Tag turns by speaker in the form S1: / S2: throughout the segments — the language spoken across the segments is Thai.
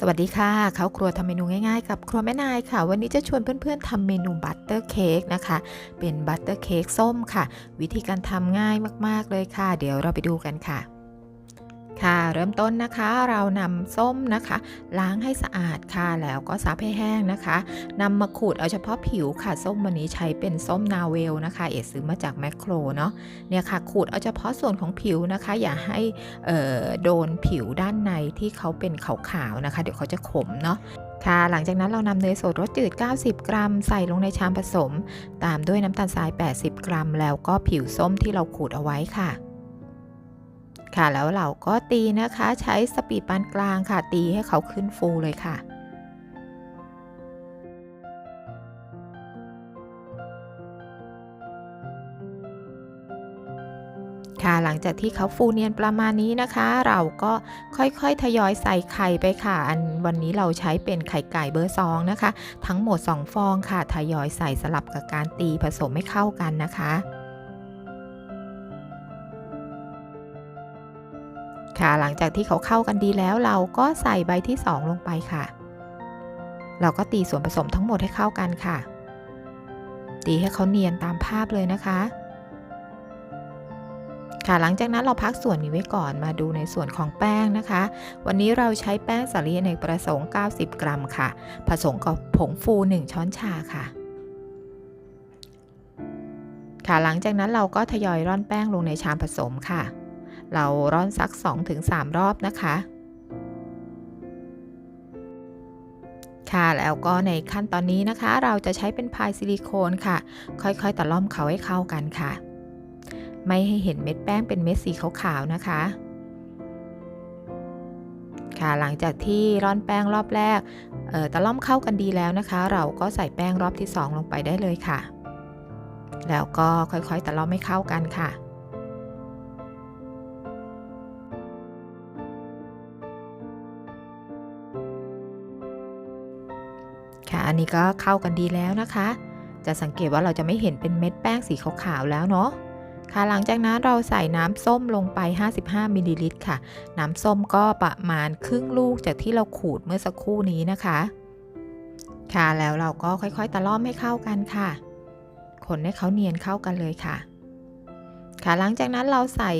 S1: สวัสดีค่ะเขาครัวทำเมนูง่ายๆ กับครัวแม่นายค่ะ วันนี้จะชวนเพื่อนๆทำเมนูบัตเตอร์เค้กนะคะ เป็นบัตเตอร์เค้กส้มค่ะ วิธีการทำง่ายมากๆเลยค่ะ เดี๋ยวเราไปดูกันค่ะ ค่ะเริ่มต้นนะคะเรานำส้มนะคะ ล้างให้สะอาดค่ะแล้วก็ซับให้แห้งนะคะนำมาขูดเอาเฉพาะผิวค่ะส้มวันนี้ใช้เป็นส้มนาเวลนะคะ เอซื้อมาจากแมคโครเนาะเนี่ยค่ะขูดเอาเฉพาะส่วนของผิวนะคะ อย่าให้โดนผิวด้านในที่เขาเป็นขาวๆนะคะ เดี๋ยวเขาจะขมเนาะค่ะหลังจากนั้นเรานำเนยสดรสจืด 90 กรัม ใส่ลงในชามผสม ตามด้วยน้ำตาลทราย 80 กรัม แล้วก็ผิวส้มที่เราขูดเอาไว้ค่ะ ค่ะ แล้วเราก็ตีนะคะใช้สปีดปานกลางค่ะ ตีให้เขาขึ้นฟูเลยค่ะค่ะหลังจากที่เขาฟูเนียนประมาณนี้นะคะ เราก็ค่อยๆทยอยใส่ไข่ไปค่ะ อันวันนี้เราใช้เป็นไข่ไก่เบอร์ซองนะคะ ทั้งหมด 2 ฟองค่ะ ทยอยใส่สลับกับการตีผสมให้เข้ากันนะคะ ค่ะ หลังจากที่เขาเข้ากันดีแล้วเราก็ใส่ใบที่ 2 ลงไปค่ะ เราก็ตีส่วนผสมทั้งหมดให้เข้ากันค่ะ ตีให้เขาเนียนตามภาพเลยนะคะ ค่ะ หลังจากนั้นเราพักส่วนนี้ไว้ก่อนมาดูในส่วนของแป้งนะคะ วันนี้เราใช้แป้งสาลีอเนประสงค์ 90 กรัมค่ะ ผสมกับผงฟู 1 ช้อนชาค่ะค่ะหลังจากนั้นเราก็ทยอยร่อนแป้งลงในชามผสมค่ะ เราร่อนสัก 2-3 รอบนะคะ ค่ะแล้วก็ในขั้นตอนนี้นะคะ เราจะใช้เป็นพายซิลิโคนค่ะ ค่อยๆตะล่อมเขาให้เข้ากันค่ะ ไม่ให้เห็นเม็ดแป้งเป็นเม็ดสีขาวๆนะคะค่ะหลังจากที่ร่อนแป้งรอบแรกตะล่อมเข้ากันดีแล้วนะคะ เราก็ใส่แป้งรอบที่ 2 ลงไปได้เลยค่ะ แล้วก็ค่อยๆตะล่อมให้เข้ากันค่ะ ค่ะ อันนี้ก็เข้ากันดีแล้วนะคะ จะสังเกตว่าเราจะไม่เห็นเป็นเม็ดแป้งสีขาวๆแล้วเนาะค่ะหลังจากนั้นเราใส่น้ำส้มลงไป 55มิลลิลิตรค่ะ น้ำส้มก็ประมาณครึ่งลูกจากที่เราขูดเมื่อสักครู่นี้นะคะ ค่ะแล้วเราก็ค่อยๆตะล่อมให้เข้ากันค่ะ คนให้เขาเนียนเข้ากันเลยค่ะ ค่ะหลังจากนั้นเราใส่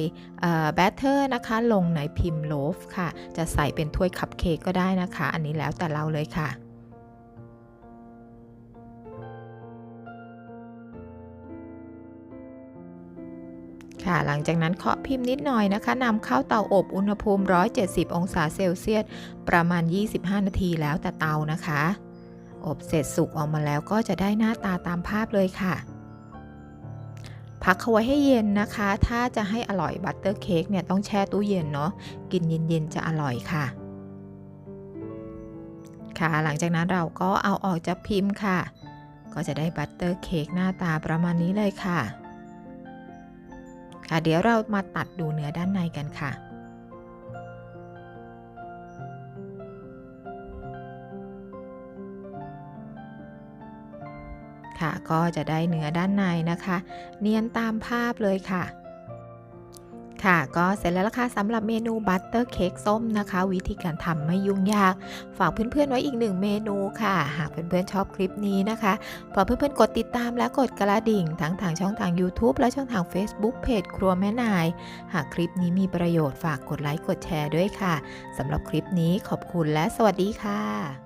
S1: แบตเตอร์นะคะ ลงในพิมพ์โลฟค่ะ จะใส่เป็นถ้วยคัพเค้กก็ได้นะคะ อันนี้แล้วแต่เราเลยค่ะ ค่ะ หลังจากนั้นเคาะพิมพ์นิดหน่อยนะคะนำเข้าเตาอบอุณหภูมิ 170 องศาเซลเซียส ประมาณ 25 นาทีแล้วแต่เตานะคะ อบเสร็จสุกออกมาแล้วก็จะได้หน้าตาตามภาพเลยค่ะ พักเขาไว้ให้เย็นนะคะ ถ้าจะให้อร่อยบัตเตอร์เค้กเนี่ยต้องแช่ตู้เย็นเนาะ กินเย็นๆจะอร่อยค่ะ ค่ะ หลังจากนั้นเราก็เอาออกจากพิมพ์ค่ะ ก็จะได้บัตเตอร์เค้กหน้าตาประมาณนี้เลยค่ะ ค่ะเดี๋ยวเรามาตัดดูเนื้อด้านในกันค่ะ ค่ะก็จะได้เนื้อด้านในนะคะ เนียนตามภาพเลยค่ะ ค่ะก็เสร็จแล้วล่ะค่ะสำหรับเมนูบัตเตอร์เค้กส้มนะคะ วิธีการทำไม่ยุ่งยาก ฝากเพื่อนๆไว้อีกหนึ่งเมนูค่ะ หากเพื่อนๆชอบคลิปนี้นะคะฝากเพื่อนๆกดติดตามและกดกระดิ่ง ทั้งทางช่องทาง YouTube และช่องทาง Facebook เพจครัวแม่นาย หากคลิปนี้มีประโยชน์ฝากกดไลค์กดแชร์ด้วยค่ะสำหรับคลิปนี้ขอบคุณและสวัสดีค่ะ